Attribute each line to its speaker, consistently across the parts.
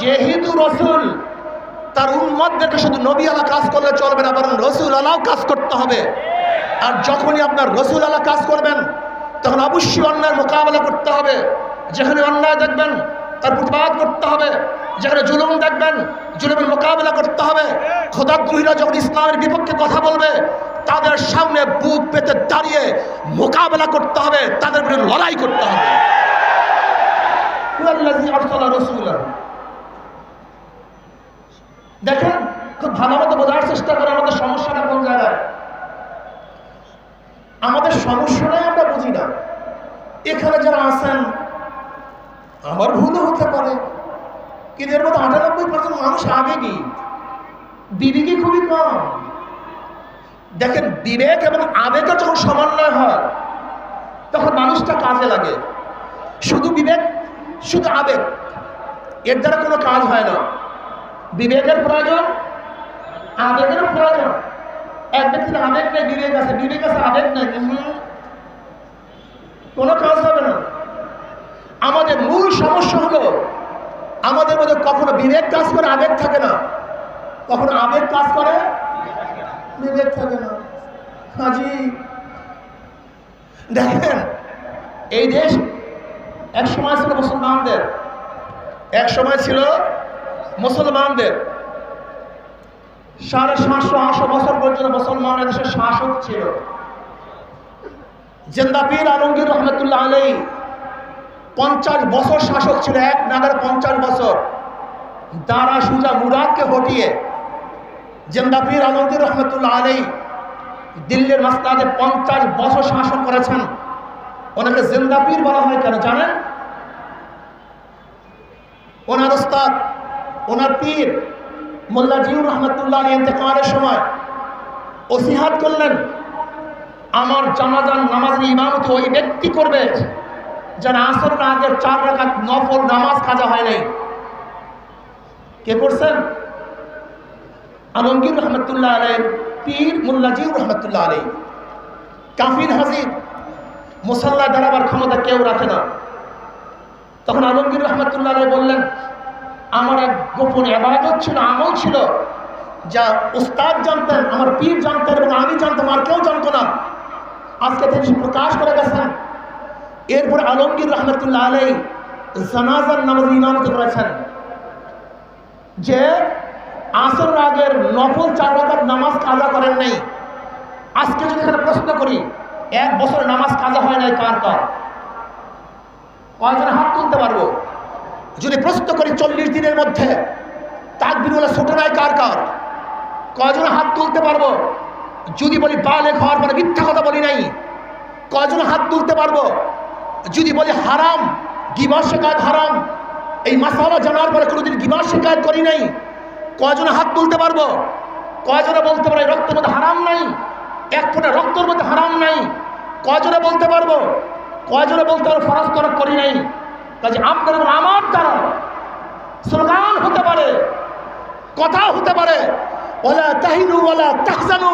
Speaker 1: যেহেতু রসুল তার উন্মতদেরকে শুধু নবী আলা কাজ করলে চলবে না, বরং রসুল আলাও কাজ করতে হবে। আর যখনই আপনার রসুল আলা কাজ করবেন, তখন অবশ্যই অন্যায়ের মোকাবেলা করতে হবে। যেখানে অন্যায় দেখবেন, তার প্রতিবাদ করতে হবে। যেখানে জুলুম দেখবেন, জুলুমের মোকাবেলা করতে হবে। খোদাদ্রোহীরা যখন ইসলামের বিপক্ষে কথা বলবে, তাদের সামনে বুক পেতে দাঁড়িয়ে মোকাবেলা করতে হবে, তাদের বিরুদ্ধে লড়াই করতে হবে। রাসূলাহু। দেখেন, খুব ভালো মতো বোঝার চেষ্টা করে আমাদের সমস্যাটা কোন জায়গায়? আমাদের সমস্যাটাই আমরা বুঝি না। এখানে যারা আছেন, আমার ভুলও হতে পারে। কিন্তু এর মধ্যে আটানব্বই পার্সেন্ট মানুষ আবেগী। বিবেকই খুবই কম। দেখেন, বিবেক এবং আবেগের যখন সমন্বয় হয়, তখন মানুষটা কাজে লাগে। শুধু বিবেক, শুধু আবেগ, এর দ্বারা কোনো কাজ হয় না। বিবেকের প্রয়োজন আবেগের প্রয়োজন। এক ব্যক্তির আবেগ নেই, বিবেক আছে বিবেক আছে, আবেগ নেই। কোনো কাজ হবে না। আমাদের মূল সমস্যা হলো, আমাদের মধ্যে কখনো বিবেক কাজ করে, আবেগ থাকে না। কখনো আবেগ কাজ করে, বিবেক থাকে না। হাজি, দেখেন, এই দেশ এক সময় ছিল মুসলমানদের, এক সময় ছিল মুসলমানদের। সাড়ে সাতশো, আটশো বছর পর্যন্ত মুসলমানের দেশের শাসক ছিল। জেন্দাপীর আলমগীর রহমতুল্লাহ আলাই পঞ্চাশ বছর শাসক ছিল, এক নাগার পঞ্চাশ বছর। দারা সুজা মুরাদকে হটিয়ে জেন্দাপীর আলমগীর রহমতুল্লাহ আলাই দিল্লির মাস্তাদে পঞ্চাশ বছর শাসন করেছেন। ওনাকে জেন্দাপীর বলা হয় কেন জানেন? ওনার ওনার পীর মোল্লা জিউর রহমতুল্লাহ ইন্তেকালের সময় ওসিহাত করলেন, আমার জানাজান নামাজের ইমামত ওই ব্যক্তি করবে যারা আসর আগের চার রাখাত নফল নামাজ কাজা হয় নাই। কে করছেন আলমগীর রহমতুল্লাহ আলাই পীর মোল্লা জিউর রহমতুল্লাহ আলাই কাফির হাজির, মুসাল্লা দাঁড়াবার ক্ষমতা কেউ রাখে না। তখন আলমগীর রহমতুল্লাহ আলাই বললেন আমার এক গোপন আবাদত ছিল, আমল ছিল, যা উস্তাদ জানতেন, আমার পীর জানতেন এবং আমি জানতাম, আর কেউ জানতো না। আজকে তিনি প্রকাশ করে গেছেন। এরপর আলমগীর রহমতুল্লাহ আলাই জানাজার নামাজ ইমামতি করেছেন। যে আসর রাগের নফল চার রাকাত নামাজ কাজা করেন নাই। আজকে যদি এখানে প্রশ্ন করি, এক বছর নামাজ কাজা হয় নাই কার কার? কয়জন হাত তুলতে পারব? যদি প্রশ্ন করি চল্লিশ দিনের মধ্যে তাকবির বলে ছোট নাই কার কার? কজন হাত তুলতে পারব? যদি বলি বালে হওয়ার পরে মিথ্যা কথা বলি নাই কজন হাত তুলতে পারব? যদি বলি হারাম, গিবার শেখায়ত হারাম, এই মাসালা জানার পরে কোনোদিন গিবার শেখায়ত করি নাই কজন হাত তুলতে পারব? কয়জনে বলতে পারে রক্তের মধ্যে হারাম নাই, এক ফোঁটা রক্তের মধ্যে হারাম নাই, কয়জনে বলতে পারব? কয়জনে বলতে পারব ফরজ করি নাই? কাজে আপনার আমার দ্বারা স্লোগান হতে পারে, কথা হতে পারে ওলা তাহিনু ওলা তাহজানু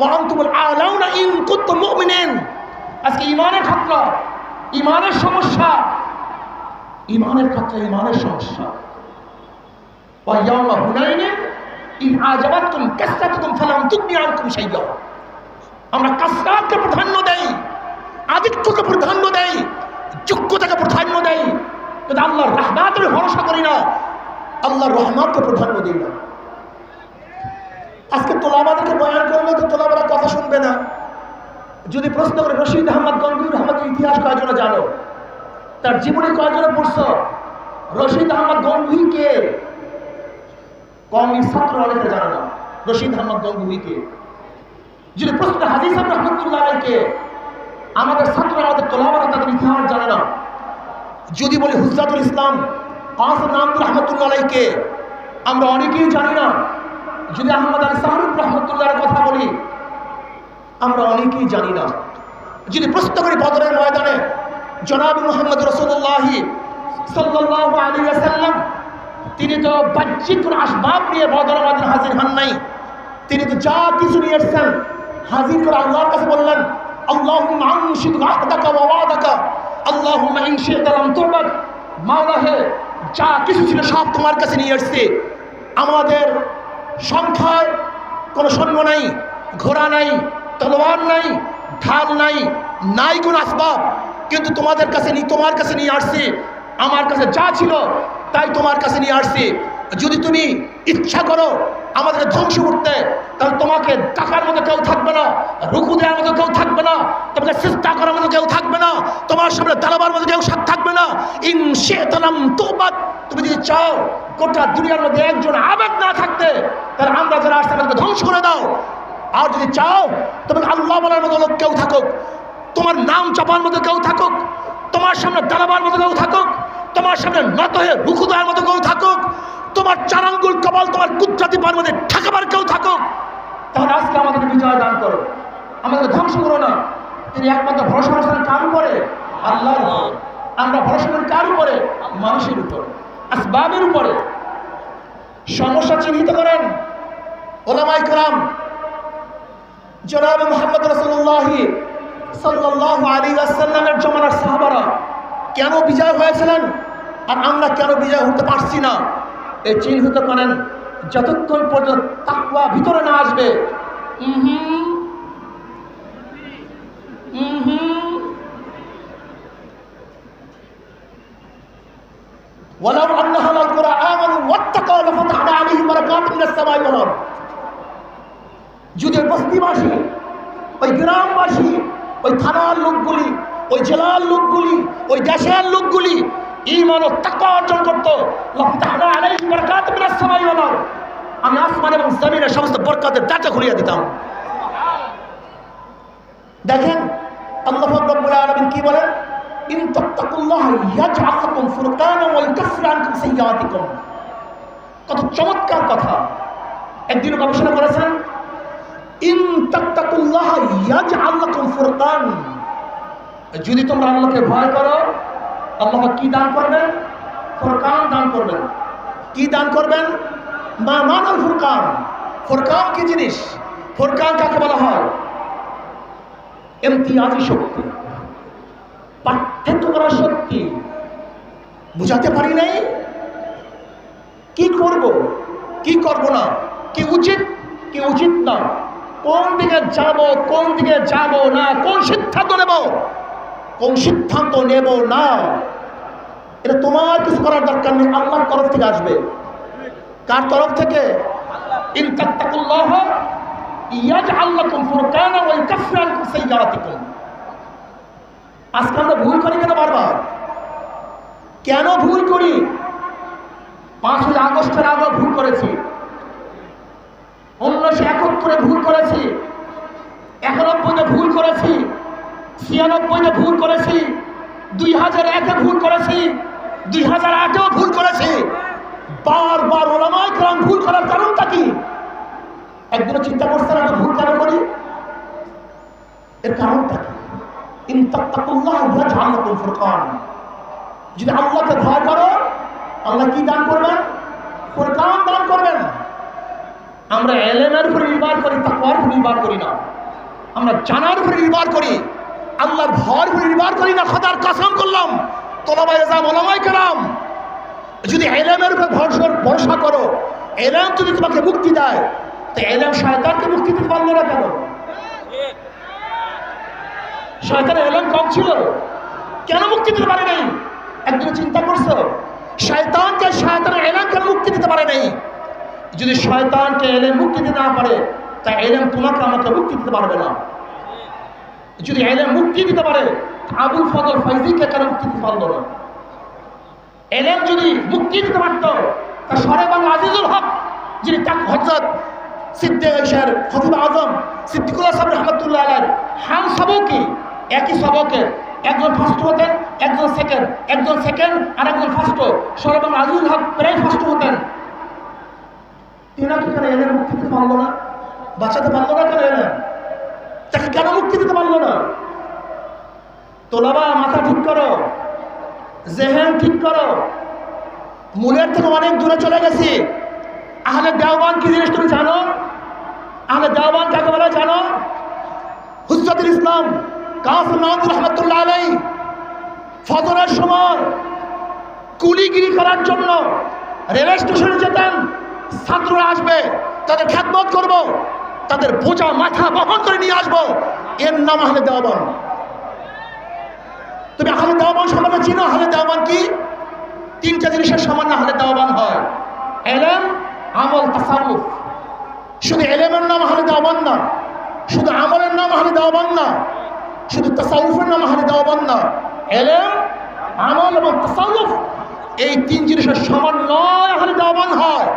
Speaker 1: ওয়ান্তুমুল আলাউনা ইন কুনতুম মুমিনিন। আজকে ইমানের খাতরা ইমানের সমস্যা, ইমানের খাতরা ইমানের সমস্যা। আমরা কাসরাতকে প্রাধান্য দেই, আদিত্যকে প্রাধান্য দেই যোগ্যতাকে প্রাধান্য দেই কিন্তু আল্লাহর রহমাতের ভরসা করি না। আল্লাহর রহমাতকে প্রাধান্য দিই না। আজকে তোলাবাদেরকে বয়ান করলে তো তোলাবারা কথা শুনবে না। যদি প্রশ্ন করে, রশিদ আহমদ গঙ্গুর আহমদের ইতিহাস কয়জনে জানো? তার জীবনে কয়জনে পড়ছ? রশিদ আহমদ গঙ্গুই কে? কমের ছাত্র অনেকে জানে রশিদ আহমদ গঙ্গুই কে? যদি প্রশ্ন হাজির সাহেব রহমতুল্লাহ কে? আমাদের ছাত্র আমাদের তোলাবারা তাদের ইতিহাস জানে না। যদি বলি হুজরাতুল ইসলাম আসর নাম রহমতুল্লাহ কে আমরা অনেকেই জানি না। যদি আহমদ আলী সাহরুফ রহমতুল্লাহর কথা বলি, আমরা অনেকেই জানি না। যদি প্রশ্ন করি বদরের ময়দানে, জনাব মোহাম্মদ রসুল্লাহি সাল্লাহ আলী তিনি তো বাহ্যিক কোনো আসবাব নিয়ে বদর ময়দানে হাজির হন নাই। তিনি তো যা কিছু নিয়ে এসছেন হাজির করে আল্লাহর কাছে বললেন আনশিদ আহদাকা ওয়া ওয়াদাকা। আল্লাহুম্মা ইন শি'তা লাম তু'বাদ মাওলা হে, যা কিছু ছিল সব তোমার কাছে নিয়ে এসছে আমাদের সংখ্যায় কোনো সৈন্য নাই, ঘোড়া নাই, তলোয়ার নাই, ঢাল নাই নাই কোনো আসবাব। কিন্তু তোমাদের কাছে তোমার কাছে নিয়ে আসছি। আমার কাছে যা ছিল, তাই তোমার কাছে নিয়ে আসছি। যদি তুমি ইচ্ছা করো আমাদের ধ্বংস করতে, তাহলে তোমাকে টাকার মতো কেউ থাকবে না, রুকু দেওয়ার মতো কেউ থাকবে না, তোমাকে চেষ্টা করার মতো কেউ থাকবে না, তোমার সামনে দাঁড়াবার মতো কেউ সাথ থাকবে না। ইন শেতালাম তোবাদ তুমি যদি চাও গোটা দুনিয়ার মধ্যে একজন আবেগ না থাকতে, তাহলে আমরা যারা আসতে আমাদেরকে ধ্বংস করে দাও। আর যদি চাও তোমাকে আল্লাহ বলার মতো লোক কেউ থাকুক, তোমার নাম চাপার মতো কেউ থাকুক, তোমার সামনে দাঁড়াবার মতো কেউ থাকুক, তোমার সামনে নত হয়ে রুখু দেওয়ার মতো কেউ থাকুক তোমার চারাঙ্গুল কপাল, তোমার কুদ্রাতি পার মধ্যে ঠেকাবার কেউ থাকুক। তাহলে আজকে আমাদেরকে বিজয় দান করো। আমাদের ধ্বংস করো না। তিনি একমাত্র ভরসা করেছেন কার উপরে? আল্লাহর উপরে। আমরা ভরসা করি কার উপরে? মানুষের উপরে। আসবাবের উপরে। সমস্যা চিহ্নিত করেন ওলামাই কালাম জনাব মোহাম্মদ রসুল্লাহি সাল্লাহ আলী আসাল্লামের জমানার সাহাবারা কেন বিজয় হয়েছিলেন? আর আমরা কেন বিজয় হতে পারছি না? এই চিহ্নিত করেন যতক্ষণ পর্যন্ত তাকুয়া ভিতরে না আসবে উহুম, উহুম। ولو أن أهل القرى آمنوا واتقوا لفتحنا عليهم بركات من السماء والأرض যদি ওই বস্তিবাসী ওই গ্রামবাসী ওই থানার লোকগুলি ওই জেলার লোকগুলি ওই দেশের লোকগুলি ইমান ও টাকা অর্জন করতো। লফতাহনা আলাইহিম বারাকাত মিনাস সামাই ওয়াল আরদ। আমি আসমান এবং জমিনের সমস্ত বরকতের দরজা খুলিয়ে দিতাম। দেখেন, আল্লাহ রব্বুল আলামিন কি বলেন? ইন তাত্তাকুল্লাহ ইয়াজআল লাকুম ফুরকানা ওয়া ইউকাফির আনকুম সাইয়্যাতিকুম। কত চমৎকার কথা। একদিন গবেষণা করেছেন ইন তাত্তাকুল্লাহ ইয়াজআল লাকুম ফুরকান। যদি তোমরা আল্লাহকে ভয় করো আল্লাহ কি দান করবেন? ফুরকান দান করবেন। কি দান করবেন? মা মানাল ফুরকান। ফুরকান কি জিনিস? ফুরকান কাকে বলা হয়? এমতিয়াজি শক্তি। পার্থক্য করার শক্তি। বুঝাতে পারি নাই? কি করব? কি করব না? কি উচিত? কি উচিত না? কোন দিকে যাব, কোন দিকে যাব না? কোন সিদ্ধান্ত নেব? কোন সিদ্ধান্ত নেব না? এটা তোমার কিছু করার দরকার নেই, আল্লাহর তরফ থেকে আসবে। কার তরফ থেকে? আমরা ভুল করি কেন কেন ভুল করি? আগস্টের আগে ভুল করেছি। ভুল করেছি। ভুল করেছি। ভুল করেছি। দুই হাজার একে ভুল করেছি। দুই হাজার আটেও ভুল করেছি। বারবার ওলামায় কারণ ভুল করার কারণটা কি? একদিনও চিন্তা করছেন আমরা ভুল কেন করি? এর কারণটা কি? যদি আল্লাহকে ভয় করো, আল্লাহ কি দান করবেন? ফুরকান দান করবেন। আমরা এলেমের উপরে নির্ভর করি, তাকওয়ার উপরে নির্ভর করি না। আমরা জানার উপরে নির্ভর করি। আল্লাহর ভয়ের উপরে নির্ভর করি না, খোদার কসম করলাম। তোলাবাই কালাম যদি এলেমের উপরে ভরসা ভরসা করো, এলেম যদি তোমাকে মুক্তি দেয়, তো এলেম শয়তানকে মুক্তি দিতে পারল না কেন? শয়তানের এলেম কম ছিল। কেন মুক্তি দিতে পারে নাই? একদিন চিন্তা করছ, শয়তানকে শয়তানের এলেম কেন মুক্তি দিতে পারে নাই। যদি শয়তানকে এলেম মুক্তি দিতে না পারে, তা এলেম তোমাকে আমাকে মুক্তি দিতে পারবে না। যদি এলেম মুক্তি দিতে পারে আবুল ফজল ফৈজিকে কেন মুক্তি দিতে পারল না এলেম যদি মুক্তি দিতে পারত, তা সরে বাংলা আজিজুল হক, যিনি তাক হজরত সিদ্দিকের খতিব আজম সিদ্দিকুল্লাহ সাহেব রহমতুল্লাহ আলাই হাম সবকে, একই সবকে, একজন ফার্স্ট হতেন, একজন সেকেন্ড একজন সেকেন্ড আর একজন ফার্স্ট সরবাং আজিজুল হক প্রায় ফার্স্ট হতেন। তিনাকে কেন এলেন মুক্তি দিতে পারল না? বাঁচাতে পারল না কেন এলেন? তাকে কেন মুক্তি দিতে পারল না? তোলাবা, মাথা ঠিক করো, জেহেন ঠিক করো। মনের থেকে অনেক দূরে চলে গেছি। আহলে দেওবান কি জিনিস তুমি জানো? আহলে দেওবান কাকে বলে জানো? হুজরতুল ইসলাম, কাসিম মাহমুদ রহমতুল্লাহ আলাই ফজরের সময় কুলিগিরি করার জন্য রেল স্টেশনে যেতেন ছাত্ররা আসবে, তাদের খ্যাতমত করব, তাদের বোঝা মাথা বহন করে নিয়ে আসব। এর নাম আহলে দেওয়াবান তুমি আহলে দেওয়াবান সম্পর্কে চিনো আহলে দেওয়াবান কি? তিনটা জিনিসের সামান্য আহলে দেওয়াবান হয়। এলেম, আমল, তাসারুফ। শুধু এলেমের নাম আহলে দেওয়াবান না, শুধু আমলের নাম আহলে দেওয়াবান না, শুধু তাসাউফের নাম আহলে দেওয়াবান না। এলেম, আমল এবং তাসাউফ এই তিন জিনিসের সমন্বয় আহলে দেওয়াবান হয়।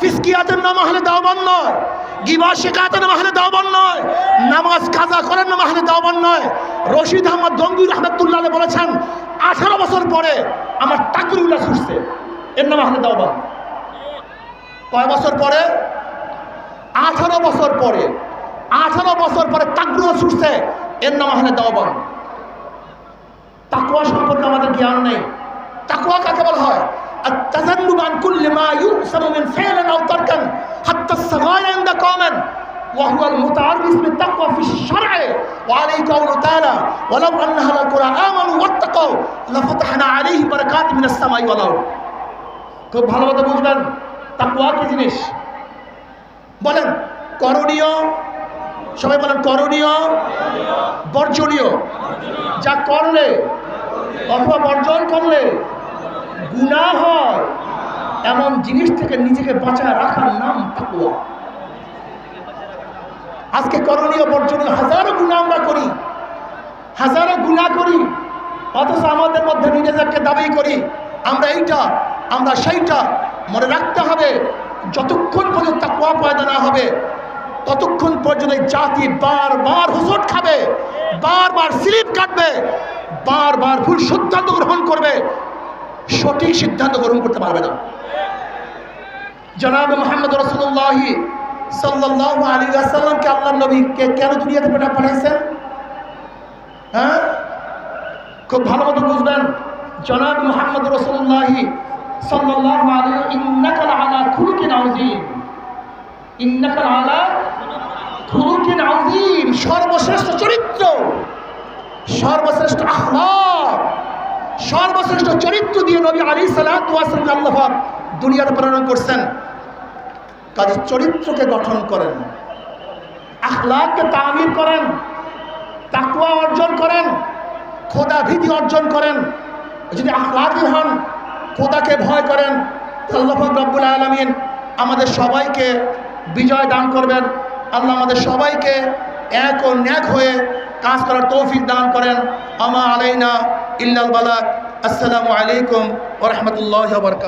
Speaker 1: ফিসকিয়াতের নাম আহলে দেওয়াবান নয়। গিবা শেখাতের আহলে নয়, নামাজ কাজা নাম আহলে দেওয়াবান নয়। রশিদ আহমদ রহমতুল্লাহ বলেছেন, আঠারো বছর পরে আমার টাকুরগুলা ছুটছে। এর নাম আহলে দেওয়াবান কয় বছর পরে? আঠারো বছর পরে। আঠারো বছর পরে তাকরুহ ছুটছে, এর নাম আহলে দেওয়াবান তাকুয়া সম্পর্কে আমাদের জ্ঞান নেই তাকুয়া কাকে বলা হয় التذنب عن كل ما يؤسم من فعل او تركا حتى الصغائر عند قوم وهو المتعرف بالتقوى في الشرع وعليه قوله تعالى ولو ان اهل القرى امنوا واتقوا لفتحنا عليهم بركات من السماء والارض খুব ভালো মতো বুঝবেন তাকুয়া কি জিনিস বলেন করণীয় সবাই বলেন করণীয় বর্জনীয় যা করলে অথবা বর্জন করলে গুণা হয় এমন জিনিস থেকে নিজেকে বাঁচায় রাখার নাম তাকুয়া আজকে করণীয় বর্জনীয় হাজারো গুণা আমরা করি, হাজারো গুণা করি, অথচ আমাদের মধ্যে নিজেদেরকে দাবি করি, আমরা এইটা, আমরা সেইটা, মনে রাখতে হবে, যতক্ষণ পর্যন্ত তাকুয়া পয়দা না হবে, ততক্ষণ পর্যন্ত জাতি বারবার হুসট খাবে, বারবার স্লিপ কাটবে, বারবার ভুল সিদ্ধান্ত গ্রহণ করবে সঠিক সিদ্ধান্ত গ্রহণ করতে পারবে না। জনাব মোহাম্মদ রসুল্লাহ সাল্লাহ আলী আল্লাহ নবীকে কেন দুনিয়াতে পেটা পাঠাইছেন? হ্যাঁ? খুব ভালো মতো বুঝবেন। জনাব মোহাম্মদ রসুল্লাহ সর্বশ্রেষ্ঠ চরিত্র, সর্বশ্রেষ্ঠ আহ্লাক সর্বশ্রেষ্ঠ চরিত্র দিয়ে নবী আলী সালাম আল্লাহ দুনিয়াতে প্রেরণ করছেন। কাজে চরিত্রকে গঠন করেন। আখলাককে তামির করেন। তাকুয়া অর্জন করেন। খোদা ভীতি অর্জন করেন। যদি আখলাকি হন, খোদাকে ভয় করেন আল্লাহ রব্বুল আলমিন আমাদের সবাইকে বিজয় দান করবেন। আল্লাহ আমাদের সবাইকে এক ও ন্যাক হয়ে কাজ করার তৌফিক দান করেন। আমা আলাইনা ইল্লাল বালাক। আসসালামু আলাইকুম ওরহমতুল্লাহ বরকাত